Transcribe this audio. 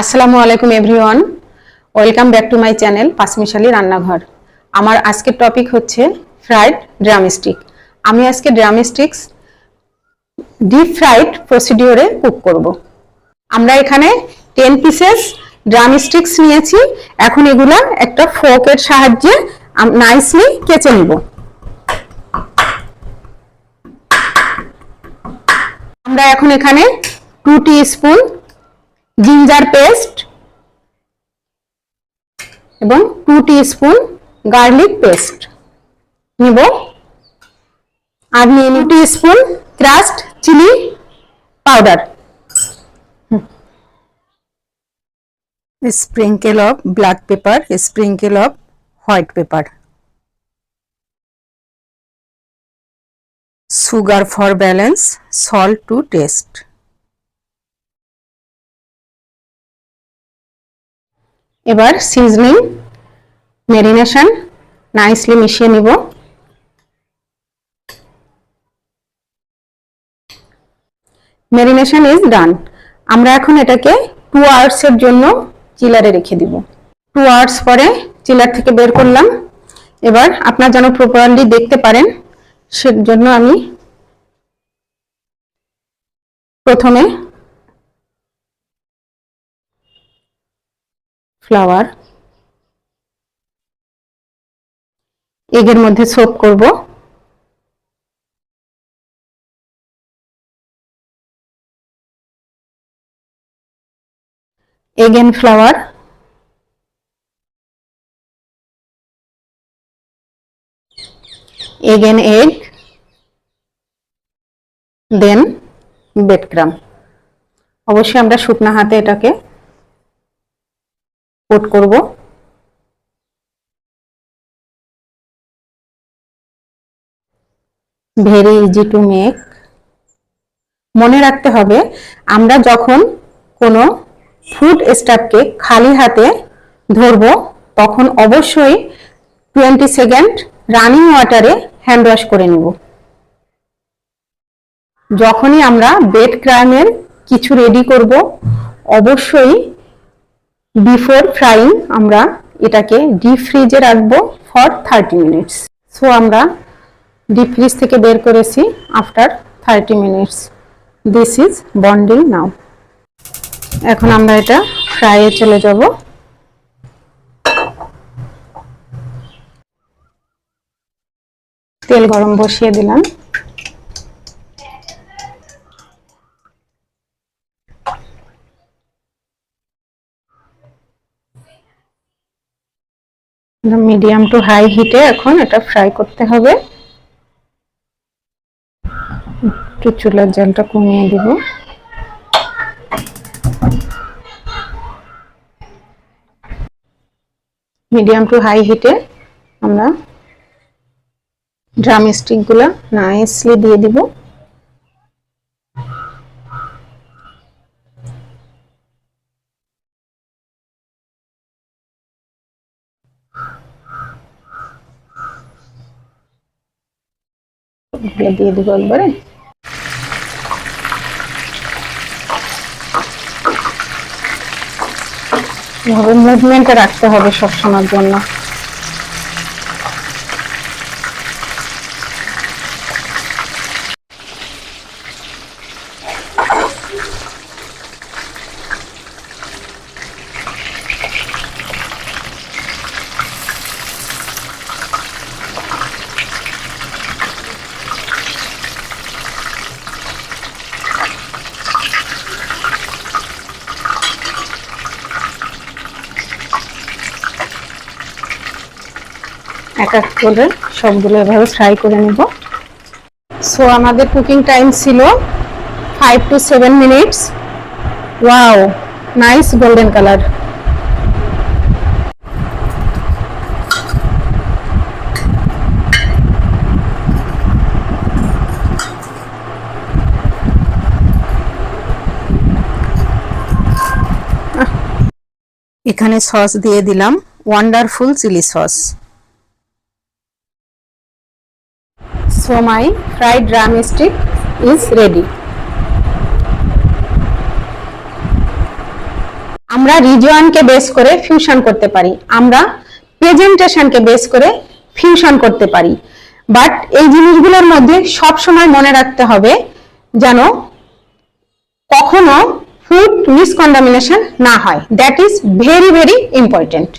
আসসালামু আলাইকুম everyone welcome back to my channel পাঁচমিশালি রান্নাঘর আমার আজকের টপিক হচ্ছে ফ্রাইড ড্রামস্টিক আমি আজকে ড্রামস্টিক্স ডিপ ফ্রাইড প্রসিডিওরে কুক করব। আমরা এখানে টেন পিসেস ড্রামস্টিক্স নিয়েছি। এখন এগুলো একটা ফোকের সাহায্যে নাইসলি কেচে নিব। আমরা এখন এখানে two teaspoon ginger paste এবং টু স্পুন গার্লিক পেস্ট নিব আর নিয়ে নিব spoon crushed chilli powder sprinkle of black pepper sprinkle of white pepper sugar for balance salt to taste এবার সিজনিং মেরিনেশন নাইসলি মিশিয়ে নিব। মেরিনেশন ইজ ডান আমরা এখন এটাকে টু আওয়ার্সের জন্য চিলারে রেখে দিব। টু আওয়ার্স পরে চিলার থেকে বের করলাম। এবার আপনার যেন প্রপারলি দেখতে পারেন, সেজন্য আমি প্রথমে ফ্লাওয়ার এগের মধ্যে সোপ করব। Again flour again egg then crumb অবশ্যই আমরা শুকনা হাতে এটাকে কোট করব। Very easy to make. মনে রাখতে হবে, আমরা যখন কোনো ফুড স্টাফকে খালি হাতে ধরব, তখন অবশ্যই টোয়েন্টি সেকেন্ড রানিং ওয়াটারে হ্যান্ড ওয়াশ করে নিব। যখনই আমরা বেড ক্রাইমের কিছু রেডি করব, অবশ্যই বিফোর ফ্রাইং আমরা এটাকে ডিপ ফ্রিজে রাখব ফর থার্টি মিনিটস সো আমরা ডিপ ফ্রিজ থেকে বের করেছি after thirty minutes this is bonding now এখন আমরা এটা ফ্রাইয়ে চলে যাব। তেল গরম বসিয়ে দিলাম। মিডিয়াম টু হাই হিটে এখন এটা ফ্রাই করতে হবে। একটু চুলার জলটা কমিয়ে দিব। মিডিয়াম টু হাই হিটে আমরা ড্রাম স্টিকগুলো নাইসলি দিয়ে দিব। দিয়ে দিব একবারে। এভাবে মুভমেন্টে রাখতে হবে সবসময়ের জন্য। এক এক করে সবগুলো এভাবে ফ্রাই করে নেব। সো আমাদের কুকিং টাইম ছিল five to seven minutes wow nice golden colour এখানে সস দিয়ে দিলাম। Wonderful chilli sauce So my fried drumstick is ready. আমরা রিজওয়ানকে বেস করে ফিউশন করতে পারি। আমরা প্রেজেন্টেশনকে বেস করে ফিউশন করতে পারি। বাট এই জিনিসগুলোর মধ্যে সব সময় মনে রাখতে হবে যেন কখনো ফুড মিসকন্ডামিনেশন না হয়। That is very very important